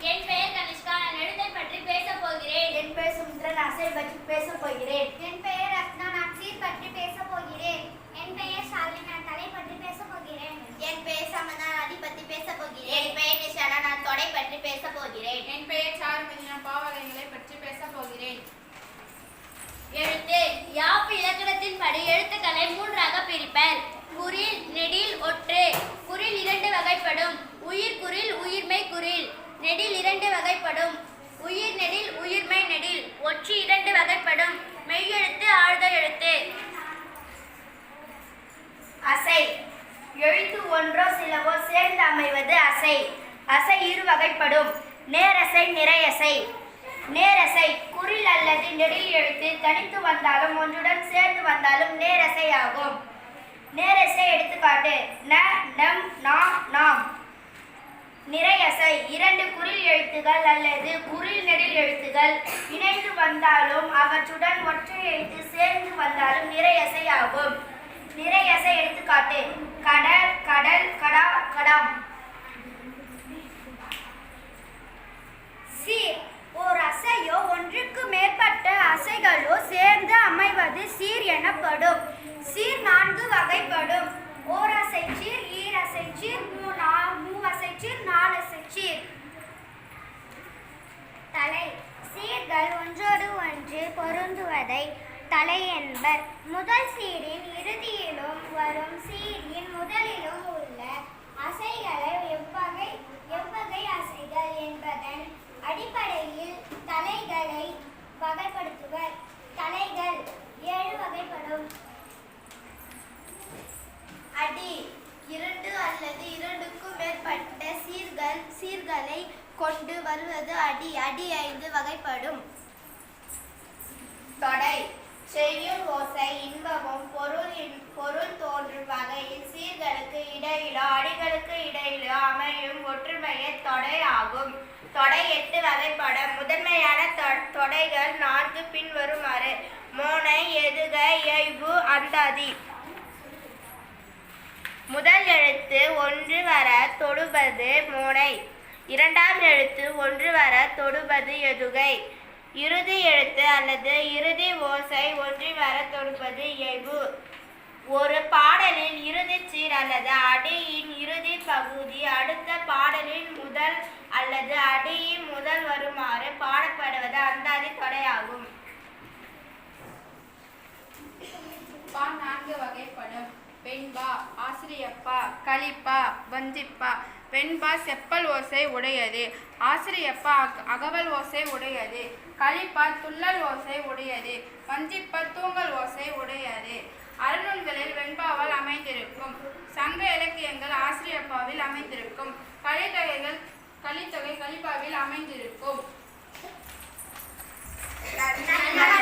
என் பெயர் கனிஷ்கா. நான் எழுத்தை பற்றி பேசப் போகிறேன். என் பெயர் சுமித்ரன் அசை பற்றி பேசப் போகிறேன். என் பெயர் ரத்னா. நான் சீர் பற்றி பேசப் போகிறேன். என் பெயர் ஷாலினி. நான் தலை பற்றி பேசப் போகிறேன். என் பெயர் சமதா அடி பத்தி பேச போகிறேன். என் பெயர் நிஷானா. நான் தொடை பற்றி பேச போகிறேன். என் பெயர் சாருமதி. நான் பாவகைகளை பற்றி பேசப் போகிறேன். எழுத்து. யாப்பு இலக்கணத்தின் படி எழுத்துக்களை மூன்றாக பிரிப்பர். குறில் நெடில் ஒற்று. குறில் இரண்டு வகைப்படும். உயிர் குறில் உயிர்மை குறில் நெடில் இரண்டு வகைப்படும். உயிர் நெடில் உயிர்மை நெடில். ஒற்றி இரண்டு வகைப்படும். மெய்யெழுத்து ஆழ்ந்த எழுத்து. அசை. எழுத்து ஒன்றோ சிலவோ சேர்ந்து அமைவது அசை. அசை இரு வகைப்படும். நேரசை நிறையசை. நேரசை குறில் அல்லது நெடில் எழுத்து தனித்து வந்தாலும் ஒன்றுடன் சேர்ந்து வந்தாலும் நேரசை ஆகும். நேரசை எடுத்துக்காட்டு ந நம் நாம் நாம். நிறையசை. இரண்டு குறில் எழுத்துகள் அல்லது குறில் நெடில் எழுத்துகள் இணைந்து வந்தாலும் அவற்றுடன் ஒற்றை எழுத்து சேர்ந்து வந்தாலும் நிறையசை ஆகும். நிறையசை எடுத்துக்காட்டு. கடல் கடல் கடா கடாம் சீர் ஓர் அசையோ ஒன்றுக்கு மேற்பட்ட அசைகளோ சேர்ந்து அமைவது சீர் எனப்படும் சீர் நான்கு வகைப்படும் ஓர் அசைச்சீர் ஈர் அசைச்சீர் மூ நா- மூவசைச்சீர் நாலசைச்சீர் தலை சீர்கள் ஒன்றோடு ஒன்று பொருந்துவதை தலை என்பர் முதல் சீரின் இறுதியிலும் வரும் சீரின் முதலிலும் உள்ள அசைகளை எவ்வகை எவ்வகை அசைகள் என்பதன் அடிப்படையில் தலைகளை வகைப்படுத்துவர். தலைகள் ஏழு வகைப்படும். அடி இரண்டு அல்லது இரண்டுக்கும் மேற்பட்ட சீர்கள் சீர்களை கொண்டு வருவது அடி அடி ஐந்து வகைப்படும். இடையிலோ அடிகளுக்கு இடையிலோ அமையும் ஒற்றுமையே தொடை ஆகும் தொடை எட்டு வகைப்படும். முதன்மையான தொ- தொடைகள் நான்கு பின்வருமாறு மோனை எதுக இயைபு அந்தாதி. முதல் எழுத்து ஒன்று வர தொடுபது மோனை. இரண்டாம் எழுத்து ஒன்று வர தொடுபது எதுகை. இறுதி எழுத்து அல்லது இறுதி ஓசை ஒன்று வர தொடுப்பது இயைபு. பாடலின் இறுதிச் சீர் அல்லது அடியின் இறுதி பகுதி அடுத்த பாடலின் முதல் அல்லது அடியின் முதல் வருமாறு பாடப்படுவது அந்தாதி தொடையாகும் பா நான்கு வகைப்படும். வெண்பா ஆசிரியப்பா களிப்பா வஞ்சிப்பா. வெண்பா செப்பல் ஓசை உடையது. ஆசிரியப்பா அக- அகவல் ஓசை உடையது. களிப்பா துள்ளல் ஓசை உடையது. வஞ்சிப்பா தூங்கல் ஓசை உடையது. அறநூல்களில் வெண்பாவால் அமைந்திருக்கும். சங்க இலக்கியங்கள் ஆசிரியப்பாவில் அமைந்திருக்கும். கலித்தொகைகள் கலித்தொகை கலிப்பாவில் அமைந்திருக்கும். நன்றி